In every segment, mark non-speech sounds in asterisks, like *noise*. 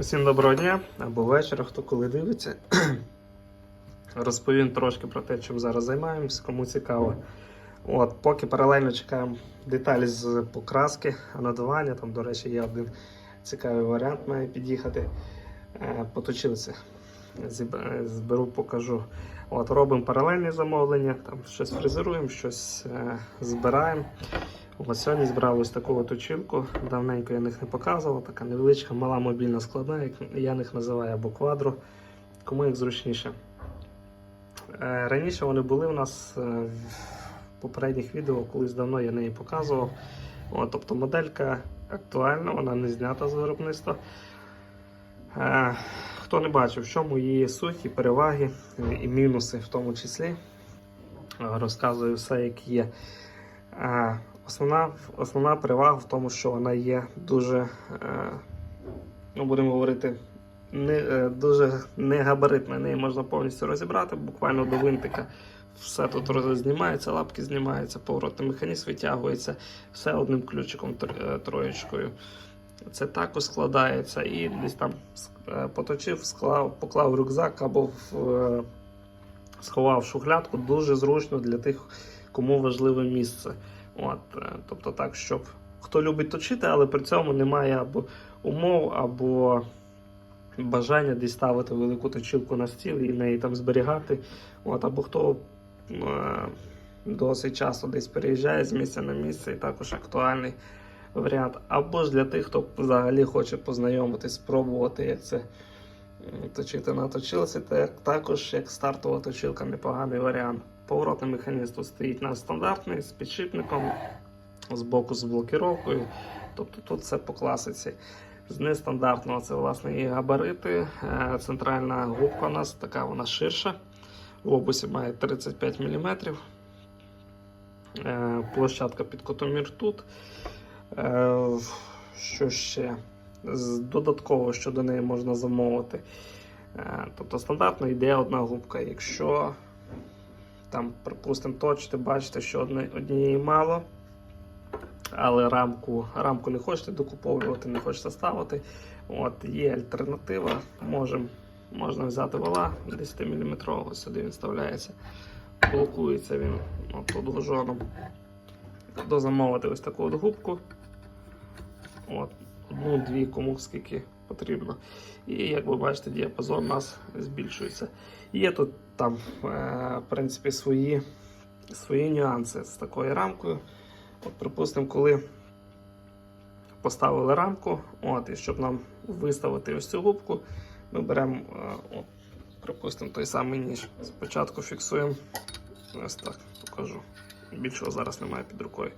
Усім доброго дня або вечора, хто коли дивиться. *clears throat* Розповім трошки про те, чим зараз займаємося, кому цікаво. От, поки паралельно чекаємо деталі з покраски, анодування. Там, до речі, є один цікавий варіант, має під'їхати. Е, Поточилися. Зберу, покажу. От, робимо паралельні замовлення, там щось фрезеруємо, щось е, збираємо. От сьогодні збрав ось таку точилку. Давненько я їх не показував. Така невеличка, мала мобільна складна, як я їх називаю або квадро. Кому як зручніше. Е, Раніше вони були у нас е, в попередніх відео, колись давно я неї показував. От, тобто моделька актуальна, вона не знята з виробництва. Е, Хто не бачив, в чому її суть і переваги, і мінуси в тому числі. Розказую все, як є. Основна, основна перевага в тому, що вона є дуже, е, ну будемо говорити, не, е, дуже негабаритна. Неї можна повністю розібрати, буквально до винтика. Все тут знімається, лапки знімаються, поворотний механізм витягується, все одним ключиком е, троєчкою. Це також складається і десь там поточив, склав, поклав рюкзак або в, сховав шухлядку. Дуже зручно для тих, кому важливе місце. От, е, тобто так, щоб хто любить точити, але при цьому немає або умов, або бажання десь ставити велику точилку на стіл і неї там зберігати. От, або хто е, досить часто десь переїжджає з місця на місце, і також актуальний варіант. Або ж для тих, хто взагалі хоче познайомитись, спробувати, як це точити на точилці, так, також як стартова точилка непоганий варіант. Поворотний механізм тут стоїть на стандартний з підшипником, з боку з блокіровкою. Тобто тут все по класиці. З нестандартного це власне і габарити. Е, Центральна губка у нас така вона ширша. В обусі має 35 мм. Площадка під котомір тут. Е, Що ще? Додатково, що до неї можна замовити. Е, Тобто стандартно йде одна губка. Якщо там, припустимо, точите, бачите, що однієї мало, але рамку, рамку не хочете докуповувати, не хочете ставити. От, є альтернатива. Можем, можна взяти вала 10 мм, сюди він вставляється. Блокується він тут гужоном. Дозамовити ось таку от губку. От, одну-дві, кому скільки потрібно. І як ви бачите, діапазон у нас збільшується. Є тут там, е, в принципі, свої, свої нюанси з такою рамкою. От, припустимо, коли поставили рамку, от, і щоб нам виставити ось цю губку, ми беремо, е, припустимо, той самий ніж. Спочатку фіксуємо, ось так покажу. Більшого зараз немає під рукою.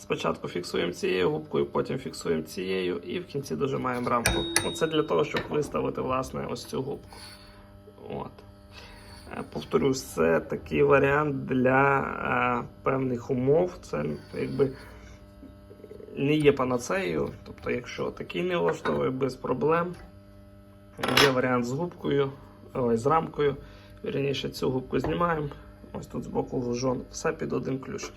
Спочатку фіксуємо цією губкою, потім фіксуємо цією і в кінці дожимаємо рамку. Оце для того, щоб виставити власне ось цю губку. От. Е, Повторюсь, це такий варіант для е, певних умов. Це якби не є панацеєю. Тобто, якщо такий не влаштовує без проблем, є варіант з губкою, ой, з рамкою. Вірніше, цю губку знімаємо. Ось тут збоку гужон, все під один ключ.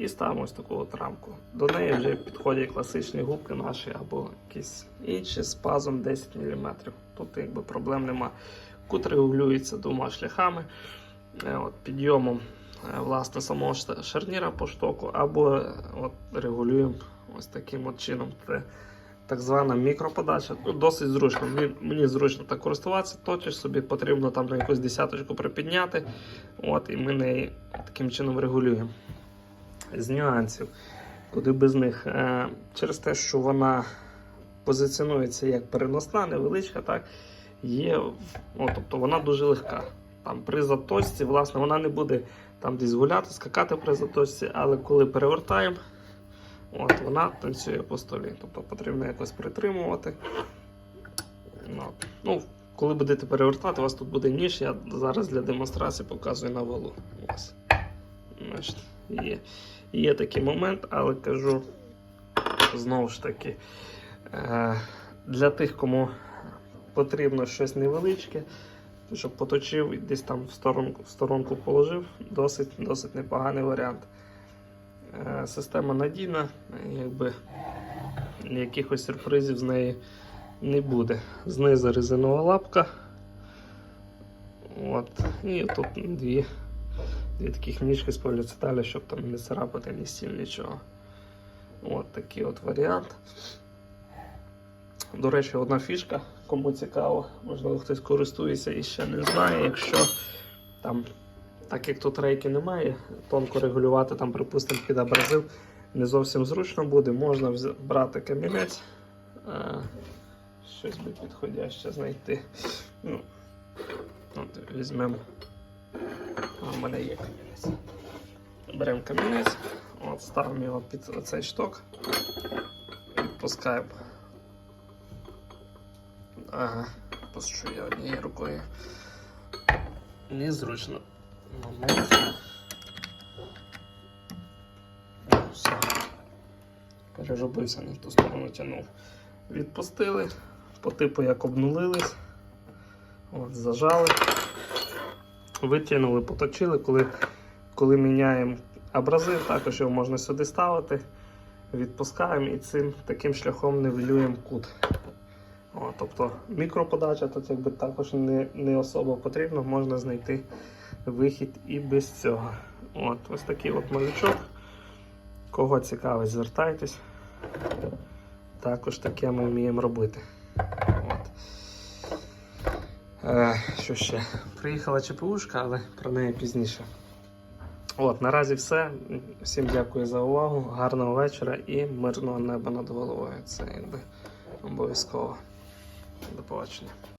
І ставимо ось таку от рамку. До неї вже підходять класичні губки наші або якісь інші з пазом 10 мм. Тут якби проблем нема. Кут регулюється двома шляхами. Е, От, підйомом е, власне самого шарніра по штоку, або е, от, регулюємо ось таким от чином. Це так звана мікроподача. Ну, досить зручно. Мені, мені зручно так користуватися, точиш собі потрібно там на якусь десяточку припідняти. От, і ми неї таким чином регулюємо. З нюансів, куди без них. Е, через те, що вона позиціонується як переносна, невеличка, так, є, о, тобто вона дуже легка. Там при заточці, власне, вона не буде там десь гуляти, скакати при заточці, але коли перевертаємо, от, вона танцює по столі. Тобто потрібно якось притримувати. Ну, от. ну, коли будете перевертати, у вас тут буде ніж. Я зараз для демонстрації показую на валу. Ось. Є. Є такий момент, але кажу знову ж таки, е, для тих, кому потрібно щось невеличке, щоб поточив і десь там в сторонку, в сторонку положив, досить, досить непоганий варіант. Е, Система надійна, якби якихось сюрпризів з неї не буде. Знизу резинова лапка. От. І тут дві, дві таких ніжки з поліцеталі, щоб там не царапати ні стіль, нічого. От такий от варіант. До речі, одна фішка, кому цікаво, можливо, хтось користується і ще не знає, якщо там, так як тут рейки немає, тонко регулювати, там, припустимо, під абразив не зовсім зручно буде, можна брати камінець, е, щось би підходяще знайти. Ну, от візьмемо. В мене є камінець. Беремо камінець, от, ставимо його під оцей шток, відпускаємо. Ага, пущу я однією рукою. Незручно. Момент. Все. Переробився, не в ту сторону тягнув. Відпустили, по типу як обнулились. От, зажали. Витягнули, поточили. Коли, коли міняємо абразив, також його можна сюди ставити. Відпускаємо і цим таким шляхом нивелюємо кут. О, тобто мікроподача тут якби також не, не особо потрібно, можна знайти вихід і без цього. От, ось такий от малючок. Кого цікавить, звертайтесь. Також таке ми вміємо робити. Е, що ще? Приїхала ЧПУшка, але про неї пізніше. От, наразі все. Всім дякую за увагу. Гарного вечора і мирного неба над головою. Це якби обов'язково. До побачення.